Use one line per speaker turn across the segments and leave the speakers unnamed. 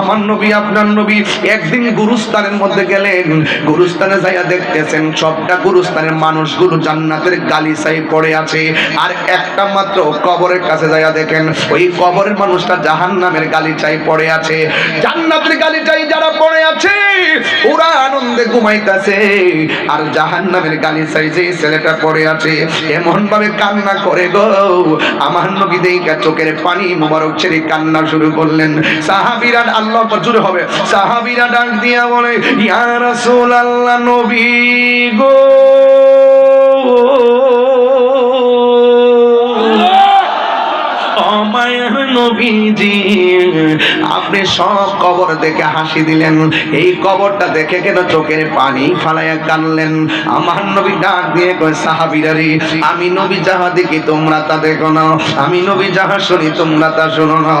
আমার নবী, আপনার নবী একদিন গুরুস্থানের মধ্যে গেলেন। গুরুস্থানে যাইয়া দেখতেছেন, সবটা গুরুস্থানের মানুষগুলো জান্নাতের গালিসাই পড়ে আছে। আর একটা মাত্র কবরের কাছে যাইয়া দেখেন, ওই কবরের মানুষটা জাহান্নামের গালিচাই পড়ে আছে। জান্নাতের গালিচাই যারা পড়ে আছে, ওরা আনন্দে ঘুমাইতেছে। আর জাহান্নামের গালিচাই যে ছেলেটা পড়ে আছে এমন ভাবে কান্না করে গো। আমার নবী দেইকা চোখের পানি মোবারক ছেড়ে কান্না শুরু করলেন। সাহাবীরা আল্লাহ জুড়ে হবে। সাহাবীরা ডাক দিয়া বলে, ইয়া রাসূলুল্লাহ, নবী গো! আপনি সব কবর দেখে হাসি দিলেন। এই কবরটা দেখে কেন চোখের পানি ফালাইয়া কানলেন? আমার নবী ডাক দিয়ে কয় সাহাবিরারি আমি নবী যাহা দেখি তোমরা তা দেখো না। আমি নবী যাহা শুনি তোমরা তা শোনো না।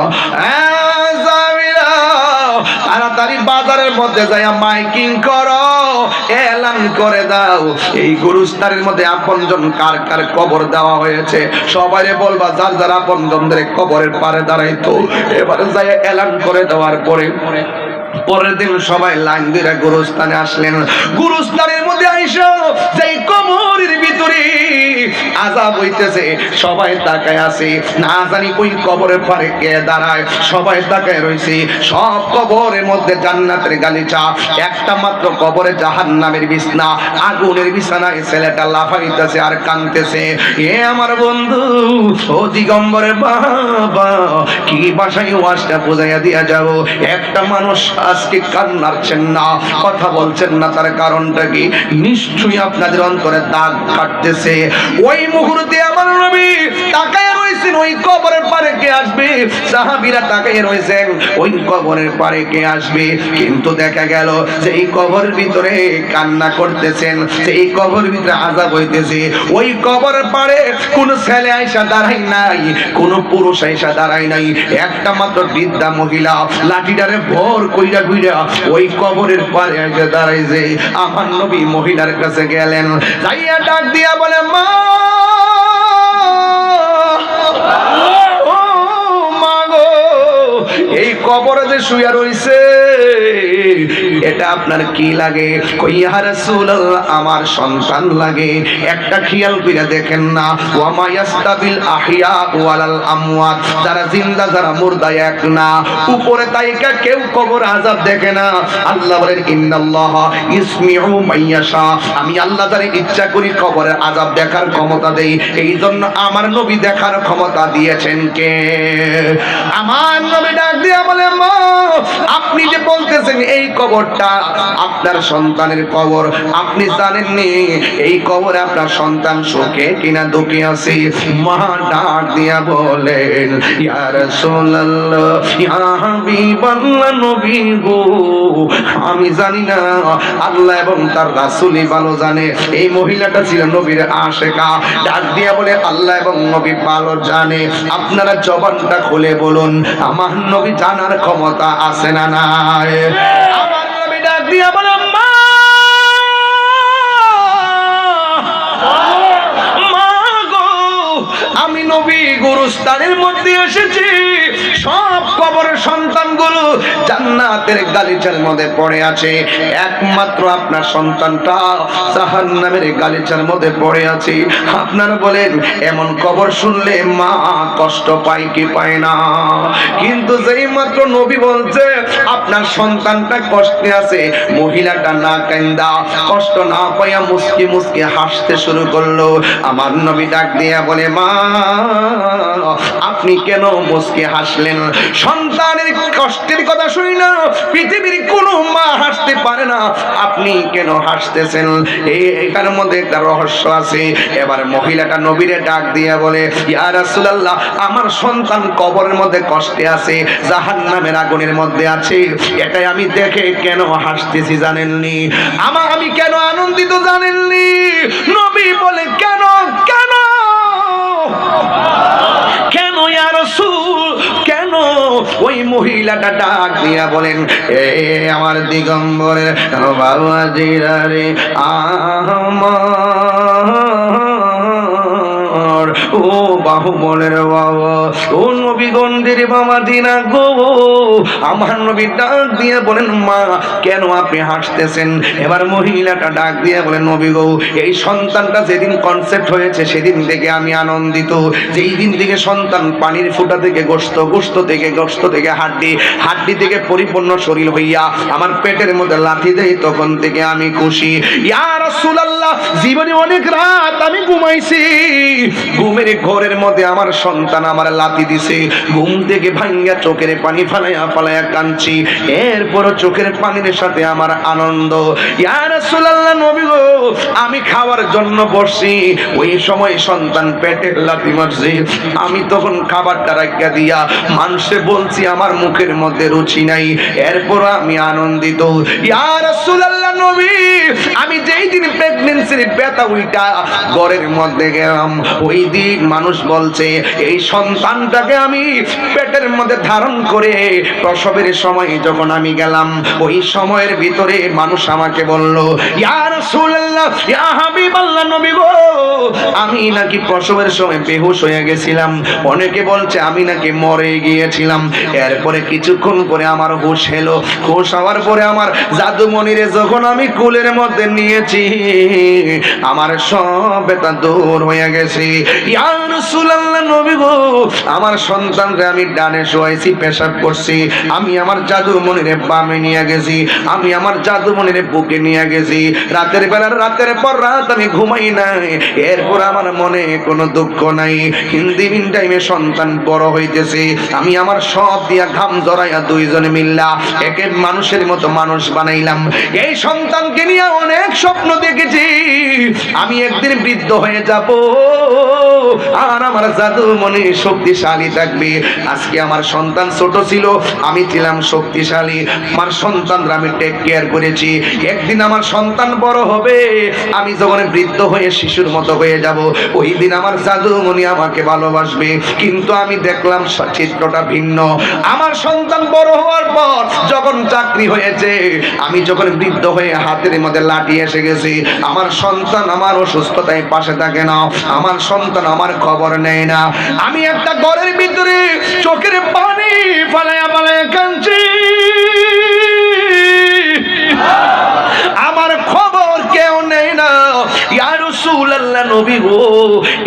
তাড়াতাড়ি বাজারের মধ্যে যাইয়া মাইকিং করো, এলান করে দাও। এই গুরুস্তারের মধ্যে আপনজন কার কার কবর দেওয়া হয়েছে? সবাই বলবা, যার যার আপনজনদের কবরের পারে দাঁড়াইতো। এবারে যাই এলান করে দেওয়ার পরে পরের দিন সবাই লাইন দিয়ে গুরুস্থানে আসলেন। গুরুস্থানের মধ্যে আইসো যেই কবরের ভিতরে আজাব হইতেছে, সবাই তাকায় আছে। না জানি ওই কবরের পারে কে দাঁড়ায়, সবাই তাকায় রইছে। সব কবরের মধ্যে জান্নাতের গালিচা। একটা মাত্র কবরে জাহান্নামের বিছনা, আগুনের বিছানায় ছেলেটা লাফাইতেছে আর কানতেছে এ আমার বন্ধু, ও দিগম্বরের বাবা কি বাসায় ওয়াজটা বোঝাইয়া দিয়া যাব একটা মানুষ আজকে কান্নাচ্ছেন না কথা বলছেন না, তার কারণটা কি? নিশ্চয়ই আপনাদের অন্তরে দাগ কাটতেছে। ওই মুহূর্তে আমার নবী তাকায় রয়েছেন ওই কবরের পারে কে আসবে? সাহাবীরা তাকায় রয়েছেন, ওই কবরের পারে কে আসবে? কিন্তু দেখা গেল যে এই কবরের ভিতরে কান্না করতেছেন সেই কবরের ভিতরে আজাব হইতেছে। ওই কবরের পারে কোন ছেলে আইসা দাঁড়াই নাই, কোন পুরুষ আইসা দাঁড়াই নাই, একটা মাত্র বৃদ্ধা মহিলা লাঠিটারে ভোর কইরা কইরা ওই কবরের পারে এসে দাঁড়াইছে। আমার নবী মহিলার কাছে গেলেন, যাইয়া ডাক দিয়া বলে, মা! কবরে যে শুয়া রইছে, এটা আপনার কি লাগে? কইয়া রাসূলুল্লাহ, আমার সন্তান লাগে। একটা খেয়াল কইরা দেখেন না। ওয়া মায়াস্তাবিল আহইয়া ওয়ালাল আমওয়াত। যারা জিন্দা, যারা মুর্দা, এক না। উপরে তাইকা কেউ কবর আযাব দেখে না। আল্লাহ বলেন, ইন্নাল্লাহ ইসমিউ মাইয়াশা আমি আল্লাহ যারে ইচ্ছা করি কবরের আযাব দেখার ক্ষমতা দেই। এই জন্য আমার নবী দেখার ক্ষমতা দিয়েছেন কে? আমার নবী ডাক দিয়া বলে মা আপনি যে বলতেছেন এই কবরটা আপনার সন্তানের কবর, আপনি জানেননি এই কবরে আপনার সন্তান সুখে কিনা দুঃখে আছে? মা ডাক দিয়া বলেন, ইয়া ইয়া গো, আমি জানি না, আল্লাহ এবং তার রাসূলই ভালো জানে। এই মহিলাটা ছিল নবীর আশেকা। ডাক দিয়া বলে, আল্লাহ এবং নবী ভালো জানে। আপনারা জবানটা খুলে বলুন, আমার নবী জানার ক্ষমতা আছে না নাই আমার নবী ডাক দিয়া বলে আমি নবী গুরুস্থানের মধ্যে এসেছি। সব কবরের সন্তানগুলো জান্নাতের গালিচার মধ্যে পড়ে আছে। একমাত্র আপনার সন্তানটা জাহান্নামের গালিচার মধ্যে পড়ে আছে। আপনারা বলেন, এমন কবর শুনলে মা কষ্ট পায় কি পায় না? কিন্তু যেই মাত্র নবী বলছে, আপনার সন্তানটা কষ্টে আছে, মহিলাটা না কান্দা কষ্ট না পাইয়া মুসকি মুসকি হাসতে শুরু করল। আমার নবী ডাক দিয়া বলে, মা, আপনি কেন মুসকি হাসলেন? সন্তানের কষ্টের কথা শুনি না, পৃথিবীর কোনো মা হাসতে পারে না। আপনি কেন হাসতেছেন? এই এটার মধ্যে একটা রহস্য আছে। এবার মহিলাটা নবীরে ডাক দিয়া বলে, ইয়া রাসূলুল্লাহ, আমার সন্তান কবরের মধ্যে কষ্টে আছে, জাহান্নামের আগুনের মধ্যে আছে। এটাই আমি দেখে কেন হাসতেছি জানেননি? আমার আমি কেন আনন্দিত জানেননি? নবী বলে, কেন কেন? কেন ইয়া ওই মহিলাটা ডাক দিয়া বলেন এ আমার দিগম্বরের বাবা জিরারে আমার বাহর ও বাহুবলের বাবা, ও নবীগঞ্জের বাবা দিনা গো। আমার নবী ডাক দিয়ে বলেন, মা, কেন আপনি হাসতেছেন? এবার মহিলাটা ডাক দিয়ে বলেন নবী গো, এই সন্তানটা যেদিন কনসেপ্ট হয়েছে, সেদিন থেকে আমি আনন্দিত। যেই দিন থেকে সন্তান পানির ফুটা থেকে গোস্ত গোস্ত থেকে গোস্ত থেকে হাড্ডি হাড্ডি থেকে পরিপূর্ণ শরীর হইয়া আমার পেটের মধ্যে লাথি দেয়, তখন থেকে আমি খুশি। ইয়া রাসূলুল্লাহ, জীবনে অনেক রাত আমি ঘুমাইছি। ঘুমের ঘরের মধ্যে আমার সন্তান আমার লাথি দিছে। ঘুম থেকে ভাঙ্গা চোখের পানি ফালাইয়া ফালাইয়া কাঁদছি। এরপরও চোখের পানির সাথে আমার আনন্দ। আমি খাওয়ার জন্য বসছি। ওই সময় সন্তান পেটে লাথি মারছে। আমি তখন খাবারটা রাখিয়া দিয়া মানুষে বলছি, আমার মুখের মধ্যে রুচি নাই। এরপর আমি আনন্দিত। ইয়া রাসূলুল্লাহ নবী, আমি যেই দিন প্রেগন্যান্সির ব্যথা উইটা ঘরের মধ্যে গেলাম। ওই দিন মানুষ বলছে, এই সন্তানটাকে আমি পেটের মধ্যে ধারণ করে প্রসবের সময় যখন আমি গেলাম, ওই সময়ের ভিতরে মানুষ আমাকে বলল, ইয়া রাসূলুল্লাহ, ইয়া হাবিবাল্লাহ নবী গো, আমি নাকি প্রসবের সময় বেহুশ হয়ে গেছিলাম। অনেকে বলছে, আমি নাকি মরে গিয়েছিলাম। এরপরে কিছুক্ষণ পরে আমার হুশ এলো। হুশ হওয়ার পরে আমার জাদুমণিরে যখন আমি কুলের মধ্যে নিয়েছি, আমার সব বেতা দূর হয়ে গেছে। আমার সন্তানরে আমি ডানে শোয়াইছি পেশাব করছি। আমি আমার জাদুমণিরে বামে নিয়ে গেছি। আমি আমার জাদুমণিরে বুকে নিয়ে গেছি। রাতের বেলা রাতের পর রাত আমি ঘুমাই নাই। এরপর আমার মনে কোনো দুঃখ নাই। হিন্দি মিন টাইমে সন্তান বড় হইতেছে। আমি আমার সব দিয়া ঘাম জড়াইয়া দুইজনে মিল্লা একে মানুষের মতো মানুষ বানাইলাম। এই সন্তানকে নিয়ে অনেক স্বপ্ন দেখেছি। আমি একদিন বৃদ্ধ হয়ে যাব। আর আমার জাদু মনে শক্তিশালী থাকবে। আজকে আমার সন্তান ছোট ছিল, আমি ছিলাম শক্তিশালী। আমার সন্তানরা আমি টেক কেয়ার করেছি। একদিন আমার সন্তান বড় হবে, আমি যখন বৃদ্ধ হয়ে শিশুর মতো হয়ে যাব, ওই দিন আমার জাদুমণি আমাকে ভালোবাসবে। কিন্তু আমি দেখলাম চিত্রটা ভিন্ন। আমার সন্তান বড় হওয়ার পর যখন চাকরি হয়েছে, আমি যখন বৃদ্ধ হয়ে হাতের মধ্যে লাঠি এসে গেছি, আমার সন্তান আমার অসুস্থতায় পাশে থাকে না, আমার সন্তান আমার খবর নেয় না। আমি একটা ঘরের ভিতরে চোখের পানি ফালায়া ফালায়া কাঁদছি। আমার খবর কেউ নেই না। ইয়া রাসূলুল্লাহ নবী গো।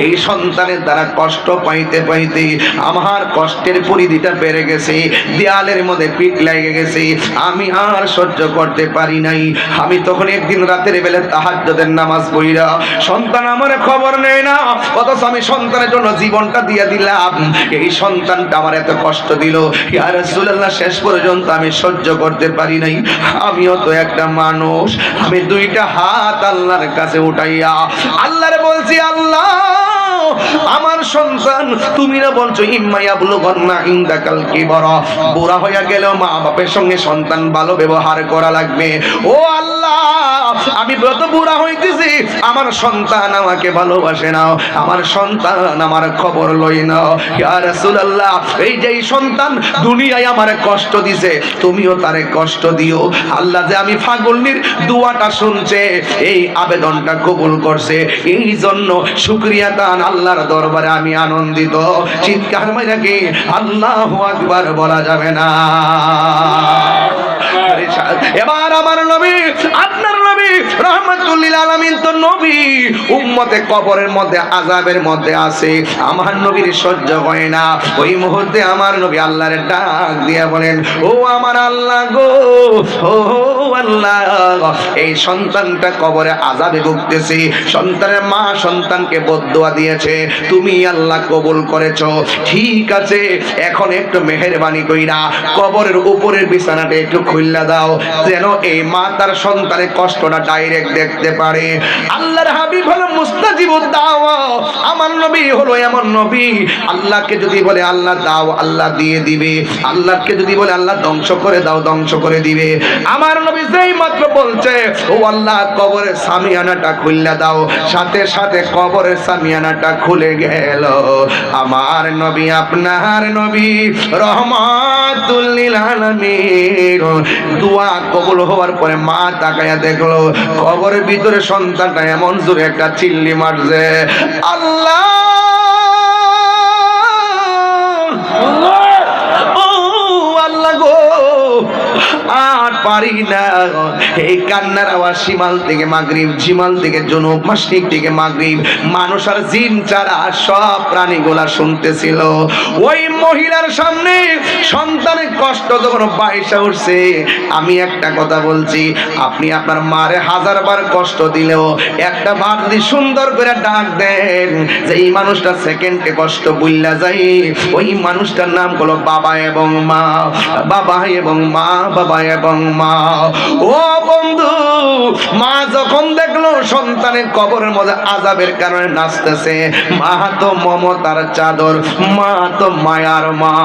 এই সন্তানের দ্বারা কষ্ট পাইতে পাইতে আমার কষ্টের পরিধিটা বেড়ে গেছে, দেয়ালের মধ্যে পিঠ লেগে গেছে। আমি আর সহ্য করতে পারি নাই। আমি তখন একদিন রাতের বেলা তাহাজ্জুদের নামাজ পড়িরা সন্তান আমার খবর নেয় না, অথচ আমি সন্তানের জন্য জীবনটা দিয়ে দিলাম। এই সন্তানটা আমার এত কষ্ট দিল। ইয়া রাসূলুল্লাহ, শেষ পর্যন্ত আমি সহ্য করতে পারি নাই। আমিও তো একটা মানুষ। আমি দুইটা হাত আল্লাহর কাছে উঠাইয়া আল্লাহরে বলছি আল্লাহ। আমার সন্তান, তুমি না বলছো ইম্মাইয়া বলো গন্না ইন্দাকাল কি বড় বুড়া হইয়া গেলেও মা বাপের সঙ্গে সন্তান ভালো ব্যবহার করা লাগবে। ও আল্লাহ, আমি যত বুড়া হইতেছি, আমার সন্তান আমাকে ভালোবাসে নাও, আমার সন্তান আমার খবর লই নাও। ইয়া রাসূলুল্লাহ, এই যে সন্তান দুনিয়ায় আমার কষ্ট দিছে, তুমিও তারে কষ্ট দিও। আল্লাহ যে আমি ফাগুলনির দুয়াটা শুনছে, এই আবেদনটা কবুল করছে। এই জন্য শুক্রিয়া দান আল্লাহর দরবারে আমি আনন্দিত। চিৎকার মাইরা কি আল্লাহ আকবার বলা যাবে না। এবার আমার নবী, আপনার নবী, রহমতুল্লিল আলামিন তো নবী। উম্মতে কবরের মধ্যে আজাবের মধ্যে আছে। আমার নবীর সহ্য হয় না। ওই মুহূর্তে আমার নবী আল্লাহর ডাক দিয়ে বলেন, ও আমার আল্লাহ গো, ও আল্লাহ, এই সন্তানটা কবরে আজাবে ভুগতেছে। সন্তানের মা সন্তানকে বদুয়া দিয়েছে। তুমি আল্লাহ কবুল করেছ। ঠিক আছে, এখন একটু মেহেরবানি কইরা কবরের উপরের বিছানাটা একটু খুললা দাও। যেন এই মা তার সন্তানের কষ্টটা ডাইরেক্ট দেখতে পারে। আল্লাহর হাবিব হলো মুস্তাজিবুদ দাওয়া। আমার নবী হলো এমন নবী। আল্লাহকে যদি বলে আল্লাহ দাও, আল্লাহ দিয়ে দিবে। আল্লাহকে যদি বলে আল্লাহ ধ্বংস করে দাও, ধ্বংস করে দিবে। আমার নবী যেই মাত্র বলছে, ও আল্লাহ, কবরের সামিয়ানাটা খুললা দাও। সাথে সাথে কবরের সামিয়ানাটা খুলে গেল। আমার নবী, আপনার নবী, রহমাতুল্লিল আলামিন। দোয়া কবুল হওয়ার পরে মা তাকায়া দেখল, কবরের ভিতরে সন্তানটা এমন জোরে একটা চিল্লি মারছে। আল্লাহ আল্লাহ ও আল্লাহ গো। আর পারি না এই কান্নার আওয়াজ শিমাল থেকে মাগরিব ঝিমাল থেকে জনুব মাসিক থেকে মাগরিব। মানুষ আর জিন ছাড়া সব প্রাণীগুলা শুনতেছিল। ওই মহিলার সামনে সন্তানের কষ্ট যখন বাইসা উঠছে, আমি একটা কথা বলছি, আপনি আপনার মারে হাজার বার কষ্ট দিলেও একটা বার যদি সুন্দর করে ডাক দেন, যে এই মানুষটা সেকেন্ডে কষ্ট বুইলা যাই ওই মানুষটার নাম হলো বাবা এবং মা। বাবা এবং মা, বাবা এবং মা, ও বন্ধু, মা যখন দেখল সন্তানের কবরের মধ্যে আজাবের কারণে নাচতেছে, মা তো মমতার চাদর, মা তো মায়ার মা।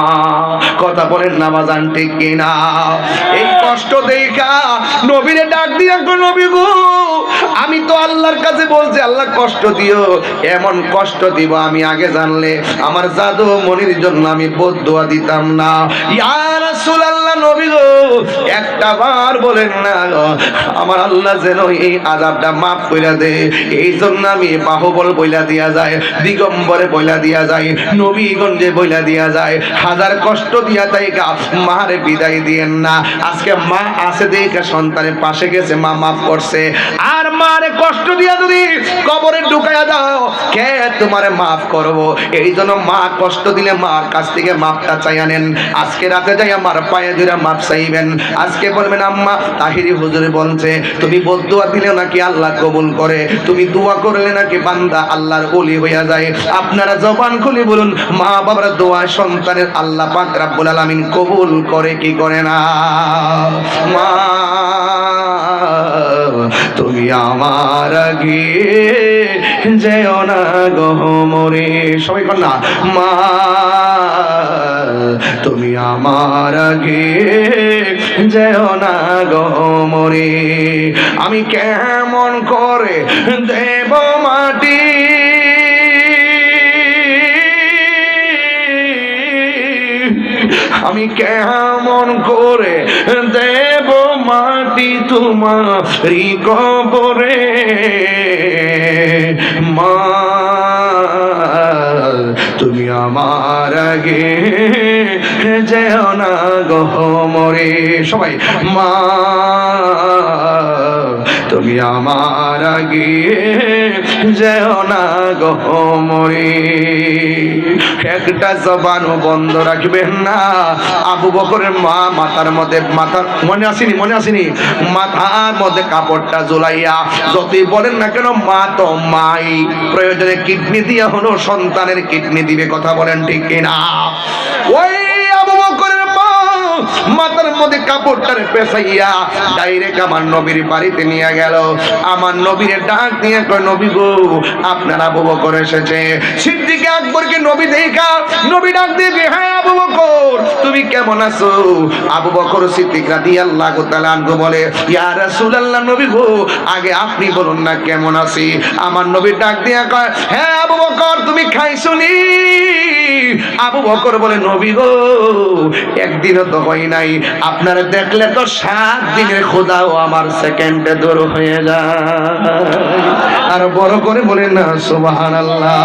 কথা বলেন নামাজান ঠিক কিনা? এই কষ্ট দেখা নবীরে ডাক দিয়া নবী গো, আমি তো আল্লাহর কাছে বলছি, আল্লাহ কষ্ট দিও, এমন কষ্ট দিব আমি আগে জানলে। আমার জাদু মনির জন্য আমি বদুয়া দিতাম না। ইয়া রাসূলুল্লাহ, নবী গো একটা বার বলেন না আমার আল্লাহ যেন এই আযাবটা মাফ কইরা দে। এই জন্য আমি বাহুবল বইলা দিয়া যায় দিগম্বরে বইলা দিয়া যায় নবীগঞ্জে বইলা দিয়া যায় হাজার কষ্ট দিয়া তাই মারে বিদায় দিয়েন না। আজকে মা আছে দেখে সন্তানের পাশে গেছে, মা মাফ করছে। আর মারে কষ্ট দিয়া যদি কবরে ঢুকাইয়া দাও, কে তোমারে মাফ করব? এই জন্য মা কষ্ট দিলে মার কাছ থেকে মাপটা চাই আনেন আজকে রাতে যাই আমার পায়ে ধরে মাপ চাইবেন। আজকে বলবেন, আম্মা, তাহিরি হুজুরে বলছে, তুমি বদুয়া দিলে নাকি আল্লাহ কবুল করে? তুমি দোয়া করলে নাকি বান্দা আল্লাহর ওলি হইয়া যায়? আপনারা জবান খুলে বলুন, মা বাবার দোয়া সন্তানের আল্লাহ পাক রাব্বুল আলামিন কবুল করে কি করে না? মা, তুমি আমার আগে যেও না গহমরে সবাই কর না, মা তুমি আমার আগে যেও না গহমরে আমি কেমন করে দেব মাটি? আমি কেমন করে দেব মাটি তোমারি কবরে? মা তুমি আমার আগে যেও না গহমরে সবাই, মা, তুমি আমার আগে যেও না গহমরে একটা জবানও বন্ধ রাখবেন না। আবু বকরের মা মাথার মধ্যে মাথা মনে আসেনি মনে আসেনি। মাথার মধ্যে কাপড়টা ঝোলাইয়া, যতই বলেন না কেন, মা তো মাই। প্রয়োজনে কিডনি দিয়ে হলো সন্তানের কিডনি দিবে কথা বলেন ঠিক কিনা? ওই মাথার মধ্যে কাপড়টারে পেছাইয়া ডাইরেক্ট আমার নবীর বাড়িতে নিয়ে গেল। আমার নবীর ডাক দিয়ে কয়, নবী গো, আপনার আবু বকর এসেছে। সিদ্দিকে আকবরকে নবী দেখা, নবী ডাক দিয়ে হ্যাঁ আবু বকর, তুমি কেমন আছো? আবু বকর সিদ্দিক রাদিয়াল্লাহু তাআলা আনহু বলে, ইয়া রাসূলুল্লাহ, নবী গো, আগে আপনি বলুন না কেমন আছি? আমার নবী ডাক দিয়া কয় হ্যাঁ আবু বকর, তুমি খাইছনি আবু বকর বলে, নবী গো, একদিনও তো হয় নাই। আপনার দেখলে তো সাত দিনের খোদাও আমার সেকেন্ডে দূর হয়ে যায়। আর বড় করে বলেন না, সুবহানাল্লাহ।